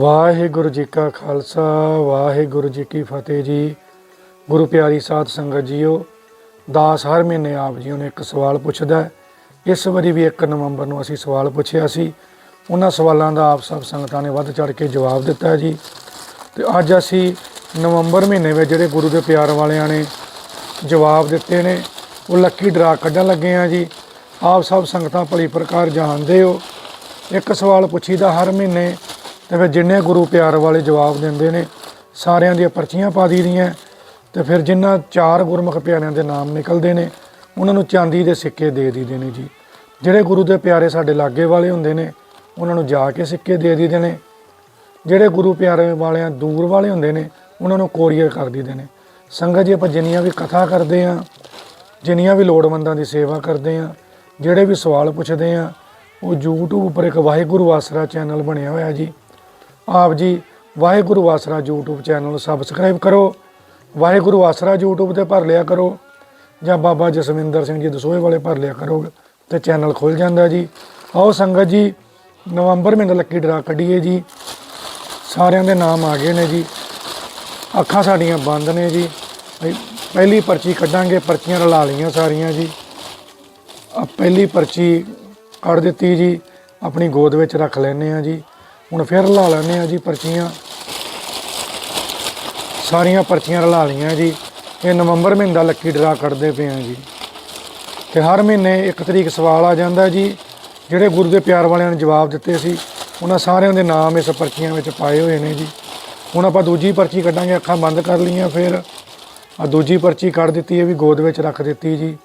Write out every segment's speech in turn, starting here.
ਵਾਹਿਗੁਰੂ ਜੀ ਕਾ ਖਾਲਸਾ, ਵਾਹਿਗੁਰੂ ਜੀ ਕੀ ਫਤਿਹ ਜੀ। ਗੁਰੂ ਪਿਆਰੀ ਸਾਧ ਸੰਗਤ ਜੀਓ, ਦਾਸ ਹਰ ਮਹੀਨੇ ਆਪ ਜੀ ਨੂੰ ਇੱਕ ਸਵਾਲ ਪੁੱਛਦਾ ਇਸ ਵਾਰੀ ਵੀ 1 ਨਵੰਬਰ ਨੂੰ ਅਸੀਂ ਸਵਾਲ ਪੁੱਛਿਆ ਸੀ। ਉਹਨਾਂ ਸਵਾਲਾਂ ਦਾ ਆਪ ਸਭ ਸੰਗਤਾਂ ਨੇ ਵੱਧ ਚੜ ਕੇ ਜਵਾਬ ਦਿੱਤਾ ਜੀ। ਤੇ ਅੱਜ ਅਸੀਂ ਨਵੰਬਰ ਮਹੀਨੇ ਵਿੱਚ ਜਿਹੜੇ ਗੁਰੂ ਦੇ ਪਿਆਰ ਵਾਲਿਆਂ ਨੇ ਜਵਾਬ ਦਿੱਤੇ ਨੇ, ਉਹ ਲੱਕੀ ਡਰਾ ਕੱਢਣ ਲੱਗੇ ਆ ਜੀ। ਆਪ ਸਭ ਸੰਗਤਾਂ ਭਲੀ ਪ੍ਰਕਾਰ ਜਾਣਦੇ ਹੋ। ਇੱਕ ਸਵਾਲ ਪੁੱਛੀਦਾ ਹਰ ਮਹੀਨੇ ਤੇ ਫਿਰ ਜਿੰਨੇ ਗੁਰੂ ਪਿਆਰ ਵਾਲੇ ਜਵਾਬ ਦਿੰਦੇ ਨੇ, ਸਾਰਿਆਂ ਦੀਆਂ ਪਰਚੀਆਂ ਪਾ ਦੀਆਂ ਤੇ ਫਿਰ ਜਿਨ੍ਹਾਂ ਚਾਰ ਗੁਰਮੁਖ ਪਿਆਰਿਆਂ ਦੇ ਨਾਮ ਨਿਕਲਦੇ ਨੇ, ਉਹਨਾਂ ਨੂੰ ਚਾਂਦੀ ਦੇ ਸਿੱਕੇ ਦੇ ਦਈਦੇ ਨੇ ਜੀ। ਜਿਹੜੇ ਗੁਰੂ ਦੇ ਪਿਆਰੇ ਸਾਡੇ ਲਾਗੇ ਵਾਲੇ ਹੁੰਦੇ ਨੇ, ਉਹਨਾਂ ਨੂੰ ਜਾ ਕੇ ਸਿੱਕੇ ਦੇ ਦਈਦੇ ਨੇ। ਜਿਹੜੇ ਗੁਰੂ ਪਿਆਰੇ ਵਾਲਿਆਂ ਦੂਰ ਵਾਲੇ ਹੁੰਦੇ ਨੇ, ਉਹਨਾਂ ਨੂੰ ਕੋਰੀਅਰ ਕਰ ਦਈਦੇ ਨੇ। ਸੰਗਤ ਜੀ, ਆਪਾਂ ਜਿੰਨੀਆਂ ਵੀ ਕਥਾ ਕਰਦੇ ਆ, ਜਿੰਨੀਆਂ ਵੀ ਲੋੜਵੰਦਾਂ ਦੀ ਸੇਵਾ ਕਰਦੇ ਆ, ਜਿਹੜੇ ਵੀ ਸਵਾਲ ਪੁੱਛਦੇ ਆ, ਉਹ YouTube ਉੱਪਰ ਇੱਕ ਵਾਹਿਗੁਰੂ ਆਸਰਾ ਚੈਨਲ ਬਣਿਆ ਹੋਇਆ ਜੀ। ਆਪ ਜੀ ਵਾਹਿਗੁਰੂ ਆਸਰਾ YouTube ਚੈਨਲ ਨੂੰ ਸਬਸਕ੍ਰਾਈਬ ਕਰੋ, ਵਾਹਿਗੁਰੂ ਆਸਰਾ YouTube ਤੇ ਭਰ ਲਿਆ ਕਰੋ, ਜਾਂ ਬਾਬਾ ਜਸਵਿੰਦਰ ਸਿੰਘ ਜੀ ਦਸੋਏ ਵਾਲੇ ਭਰ ਲਿਆ ਕਰੋ ਤੇ ਚੈਨਲ ਖੁੱਲ ਜਾਂਦਾ ਜੀ। ਆਓ ਸੰਗਤ ਜੀ, ਨਵੰਬਰ ਮਹੀਨੇ ਲੱਕੀ ਡਰਾ ਕੱਢੀਏ ਜੀ। ਸਾਰਿਆਂ ਦੇ ਨਾਮ ਆ ਗਏ ਨੇ ਜੀ। ਅੱਖਾਂ ਸਾਡੀਆਂ ਬੰਦ ਨੇ ਜੀ। ਪਹਿਲੀ ਪਰਚੀ ਕੱਢਾਂਗੇ, ਪਰਚੀਆਂ ਰਲਾ ਲਈਆਂ ਸਾਰੀਆਂ ਜੀ। ਆ ਪਹਿਲੀ ਪਰਚੀ ਕੱਢ ਦਿੱਤੀ ਜੀ। ਆਪਣੀ ਗੋਦ ਵਿੱਚ ਰੱਖ ਲੈਨੇ ਆ ਜੀ। ਹੁਣ ਫਿਰ ਰਲਾ ਲੈਨੇ ਆ ਜੀ ਪਰਚੀਆਂ। ਸਾਰੀਆਂ ਪਰਚੀਆਂ ਰਲਾ ਲਈਆਂ ਜੀ। ਇਹ ਨਵੰਬਰ ਮਹੀਨਾ ਲੱਕੀ ਡਰਾ ਕੱਢਦੇ ਪਏ ਆ ਜੀ। ਤੇ ਹਰ ਮਹੀਨੇ ਇੱਕ ਤਰੀਕ ਸਵਾਲ ਆ ਜਾਂਦਾ ਜੀ। ਜਿਹੜੇ ਗੁਰੂ ਦੇ ਪਿਆਰ ਵਾਲਿਆਂ ਨੇ ਜਵਾਬ ਦਿੱਤੇ ਸੀ, ਉਹਨਾਂ ਸਾਰਿਆਂ ਦੇ ਨਾਮ ਇਸ ਪਰਚੀਆਂ ਵਿੱਚ ਪਾਏ ਹੋਏ ਨੇ ਜੀ। ਹੁਣ ਆਪਾਂ ਦੂਜੀ ਪਰਚੀ ਕੱਢਾਂਗੇ, ਅੱਖਾਂ ਬੰਦ ਕਰ ਲਈਆਂ ਫਿਰ। ਆ ਦੂਜੀ ਪਰਚੀ ਕੱਢ ਦਿੱਤੀ ਇਹ ਵੀ ਗੋਦ ਵਿੱਚ ਰੱਖ ਦਿੱਤੀ ਜੀ।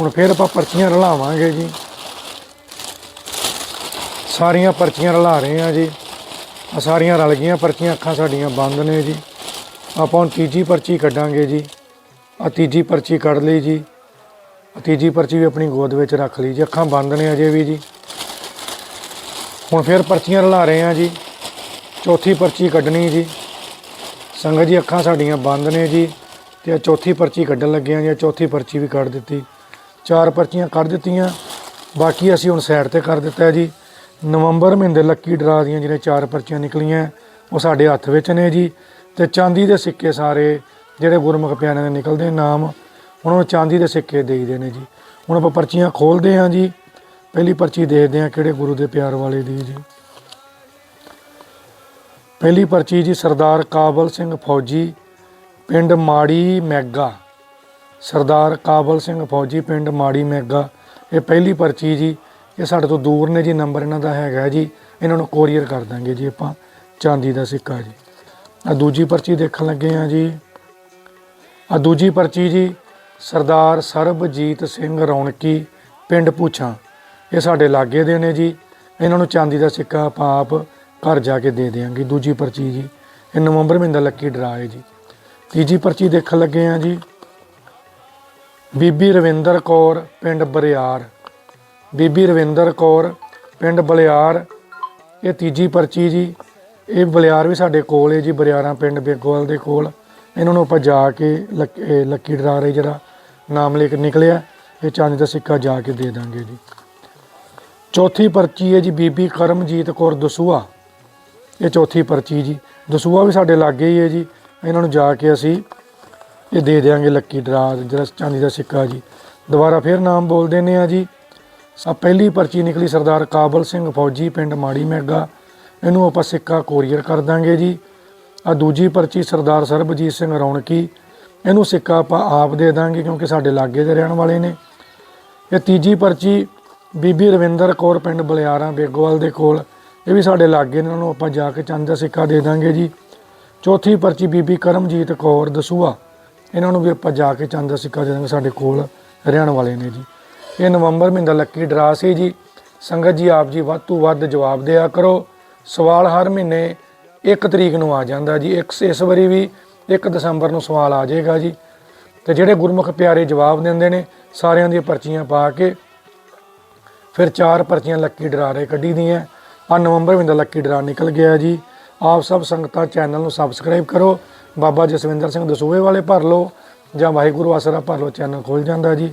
ਹੁਣ ਫਿਰ ਆਪਾਂ ਪਰਚੀਆਂ ਰਲਾਵਾਂਗੇ ਜੀ। ਸਾਰੀਆਂ ਪਰਚੀਆਂ ਰਲਾ ਰਹੇ ਆ ਜੀ। ਆ ਸਾਰੀਆਂ ਰਲ ਗਈਆਂ, ਪਰਚੀਆਂ ਅੱਖਾਂ ਸਾਡੀਆਂ ਬੰਦ ਨੇ ਜੀ। ਆਪਾਂ ਹੁਣ ਤੀਜੀ ਪਰਚੀ ਕੱਢਾਂਗੇ ਜੀ। ਆ ਤੀਜੀ ਪਰਚੀ ਕੱਢ ਲਈ ਜੀ। ਤੀਜੀ ਪਰਚੀ ਵੀ ਆਪਣੀ ਗੋਦ ਵਿੱਚ ਰੱਖ ਲਈ ਜੀ। ਅੱਖਾਂ ਬੰਦ ਨੇ ਅਜੇ ਵੀ ਜੀ। ਹੁਣ ਫਿਰ ਪਰਚੀਆਂ ਰਲਾ ਰਹੇ ਆ ਜੀ। ਚੌਥੀ ਪਰਚੀ ਕੱਢਣੀ ਜੀ। ਸੰਗਤ ਜੀ, ਅੱਖਾਂ ਸਾਡੀਆਂ ਬੰਦ ਨੇ ਜੀ ਤੇ ਆਹ ਚੌਥੀ ਪਰਚੀ ਕੱਢਣ ਲੱਗੇ ਆ ਜੀ। ਚੌਥੀ ਪਰਚੀ ਵੀ ਕੱਢ ਦਿੱਤੀ। ਚਾਰ ਪਰਚੀਆਂ ਕੱਢ ਦਿੱਤੀਆਂ। ਬਾਕੀ ਅਸੀਂ ਹੁਣ ਸਾਈਡ ਤੇ ਕਰ ਦਿੱਤਾ ਜੀ। ਨਵੰਬਰ ਮਹੀਨੇ ਲੱਕੀ ਡਰਾ ਦੀਆਂ ਜਿਹੜੇ ਚਾਰ ਪਰਚੀਆਂ ਨਿਕਲੀਆਂ, ਉਹ ਸਾਡੇ ਹੱਥ ਵਿੱਚ ਨੇ ਜੀ। ਤੇ ਚਾਂਦੀ ਦੇ ਸਿੱਕੇ ਸਾਰੇ ਜਿਹੜੇ ਗੁਰਮੁਖ ਪਿਆਰਿਆਂ ਦੇ ਨਿਕਲਦੇ ਨਾਮ ਉਹਨਾਂ ਨੂੰ ਚਾਂਦੀ ਦੇ ਸਿੱਕੇ ਦੇਈਦੇ ਨੇ ਜੀ। ਹੁਣ ਆਪਾਂ ਪਰਚੀਆਂ ਖੋਲਦੇ ਹਾਂ ਜੀ। ਪਹਿਲੀ ਪਰਚੀ ਦੇਖਦੇ ਹਾਂ ਕਿਹੜੇ ਗੁਰੂ ਦੇ ਪਿਆਰ ਵਾਲੇ ਦੀ ਜੀ। ਪਹਿਲੀ ਪਰਚੀ ਜੀ ਸਰਦਾਰ ਕਾਬਲ ਸਿੰਘ ਫੌਜੀ, ਪਿੰਡ ਮਾੜੀ ਮੈਗਾ। ਸਰਦਾਰ ਕਾਬਲ ਸਿੰਘ ਫੌਜੀ, ਪਿੰਡ ਮਾੜੀ ਮੈਗਾ। ਇਹ ਪਹਿਲੀ ਪਰਚੀ ਜੀ। ਇਹ ਸਾਡੇ ਤੋਂ ਦੂਰ ਨੇ ਜੀ, ਨੰਬਰ ਇਹਨਾਂ ਦਾ ਹੈਗਾ ਜੀ। ਇਹਨਾਂ ਨੂੰ ਕੋਰੀਅਰ ਕਰ ਦਾਂਗੇ ਜੀ ਆਪਾਂ, ਚਾਂਦੀ ਦਾ ਸਿੱਕਾ ਜੀ। ਆ ਦੂਜੀ ਪਰਚੀ ਦੇਖਣ ਲੱਗੇ ਆ ਜੀ। ਆ ਦੂਜੀ ਪਰਚੀ ਜੀ, ਸਰਦਾਰ ਸਰਬਜੀਤ ਸਿੰਘ ਰੌਣਕੀ, ਪਿੰਡ ਪੁੱਛਾਂ ਇਹ ਸਾਡੇ ਲਾਗੇ ਦੇ ਨੇ ਜੀ। ਇਹਨਾਂ ਨੂੰ ਚਾਂਦੀ ਦਾ ਸਿੱਕਾ ਆਪਾਂ ਆਪ ਘਰ ਜਾ ਕੇ ਦੇ ਦੇਵਾਂਗੇ ਦੂਜੀ ਪਰਚੀ ਜੀ। ਇਹ ਨਵੰਬਰ ਮਹੀਨੇ ਦਾ ਲੱਕੀ ਡਰਾ ਹੈ ਜੀ। ਤੀਜੀ ਪਰਚੀ ਦੇਖਣ ਲੱਗੇ ਆ ਜੀ। ਬੀਬੀ ਰਵਿੰਦਰ ਕੌਰ, ਪਿੰਡ ਬਰਿਆਰ। ਬੀਬੀ ਰਵਿੰਦਰ ਕੌਰ, ਪਿੰਡ ਬਲਿਆਰ, ਇਹ ਤੀਜੀ ਪਰਚੀ ਜੀ। ਇਹ ਬਲਿਆਰ ਵੀ ਸਾਡੇ ਕੋਲ ਹੈ ਜੀ, ਬਰਿਆਰਾਂ ਪਿੰਡ ਬੇਗੋਵਾਲ ਦੇ ਕੋਲ। ਇਹਨਾਂ ਨੂੰ ਆਪਾਂ ਜਾ ਕੇ ਲੱਕ- ਇਹ ਲੱਕੀ ਡਰਾ ਰਹੇ ਜਿਹੜਾ ਨਾਮ ਲਿਖ ਨਿਕਲਿਆ, ਇਹ ਚਾਂਦੀ ਦਾ ਸਿੱਕਾ ਜਾ ਕੇ ਦੇ ਦਾਂਗੇ ਜੀ। ਚੌਥੀ ਪਰਚੀ ਹੈ ਜੀ ਬੀਬੀ ਕਰਮਜੀਤ ਕੌਰ ਦਸੂਆ। ਇਹ ਚੌਥੀ ਪਰਚੀ ਜੀ। ਦਸੂਆ ਵੀ ਸਾਡੇ ਲਾਗੇ ਹੀ ਹੈ ਜੀ। ਇਹਨਾਂ ਨੂੰ ਜਾ ਕੇ ਅਸੀਂ ਇਹ ਦੇ ਦੇਵਾਂਗੇ ਲੱਕੀ ਡਰਾ ਜਿਹੜਾ ਚਾਂਦੀ ਦਾ ਸਿੱਕਾ ਜੀ। ਦੁਬਾਰਾ ਫਿਰ ਨਾਮ ਬੋਲ ਦਿੰਦੇ ਆ ਜੀ। ਆ ਪਹਿਲੀ ਪਰਚੀ ਨਿਕਲੀ ਸਰਦਾਰ ਕਾਬਲ ਸਿੰਘ ਫੌਜੀ ਪਿੰਡ ਮਾੜੀ ਮੈਗਾ ਇਹਨੂੰ ਆਪਾਂ ਸਿੱਕਾ ਕੋਰੀਅਰ ਕਰ ਦਾਂਗੇ ਜੀ। ਆ ਦੂਜੀ ਪਰਚੀ ਸਰਦਾਰ ਸਰਬਜੀਤ ਸਿੰਘ ਰੌਣਕੀ। ਇਹਨੂੰ ਸਿੱਕਾ ਆਪਾਂ ਆਪ ਦੇ ਦਾਂਗੇ ਕਿਉਂਕਿ ਸਾਡੇ ਲਾਗੇ ਦੇ ਰਹਿਣ ਵਾਲੇ ਨੇ। ਇਹ ਤੀਜੀ ਪਰਚੀ ਬੀਬੀ ਰਵਿੰਦਰ ਕੌਰ ਪਿੰਡ ਬਲਿਆਰਾਂ ਬੇਗੋਵਾਲ ਦੇ ਕੋਲ। ਇਹ ਵੀ ਸਾਡੇ ਲਾਗੇ ਨੇ ਇਹਨਾਂ ਨੂੰ ਆਪਾਂ ਜਾ ਕੇ ਚੰਦ ਦਾ ਸਿੱਕਾ ਦੇ ਦਾਂਗੇ ਜੀ। ਚੌਥੀ ਪਰਚੀ ਬੀਬੀ ਕਰਮਜੀਤ ਕੌਰ ਦਸੂਆ। ਇਹਨਾਂ ਨੂੰ ਵੀ ਆਪਾਂ ਜਾ ਕੇ ਚੰਦ ਦਾ ਸਿੱਕਾ ਦੇ ਦਾਂਗੇ ਸਾਡੇ ਕੋਲ ਰਹਿਣ ਵਾਲੇ ਨੇ ਜੀ। ਇਹ ਨਵੰਬਰ ਮਹੀਨੇ ਦਾ ਲੱਕੀ ਡਰਾ ਸੀ ਜੀ। ਸੰਗਤ ਜੀ ਆਪ ਜੀ ਵੱਧ ਤੋਂ ਵੱਧ ਜਵਾਬ ਦਿਆ ਕਰੋ। ਸਵਾਲ ਹਰ ਮਹੀਨੇ 1 ਤਰੀਕ ਨੂੰ ਆ ਜਾਂਦਾ ਜੀ। ਇੱਕ ਇਸ ਵਾਰੀ ਵੀ 1 ਦਸੰਬਰ ਨੂੰ ਸਵਾਲ ਆ ਜਾਏਗਾ ਜੀ। ਤੇ ਜਿਹੜੇ ਗੁਰਮੁਖ ਪਿਆਰੇ ਜਵਾਬ ਦਿੰਦੇ ਨੇ, ਸਾਰਿਆਂ ਦੀਆਂ ਪਰਚੀਆਂ ਪਾ ਕੇ ਫਿਰ ਚਾਰ ਪਰਚੀਆਂ ਲੱਕੀ ਡਰਾ ਰੇ ਕੱਢੀ ਦੀਆਂ। ਆ ਨਵੰਬਰ ਮਹੀਨੇ ਦਾ ਲੱਕੀ ਡਰਾ ਨਿਕਲ ਗਿਆ ਜੀ। ਆਪ ਸਭ ਸੰਗਤਾਂ ਚੈਨਲ ਨੂੰ ਸਬਸਕ੍ਰਾਈਬ ਕਰੋ। ਬਾਬਾ ਜਸਵਿੰਦਰ ਸਿੰਘ ਦਸੂਹੇ ਵਾਲੇ ਭਰ ਲਓ ਜਾਂ ਵਾਹਿਗੁਰੂ ਆਸਰਾ ਭਰ ਲਓ, ਚੈਨਲ ਖੁੱਲ ਜਾਂਦਾ ਜੀ।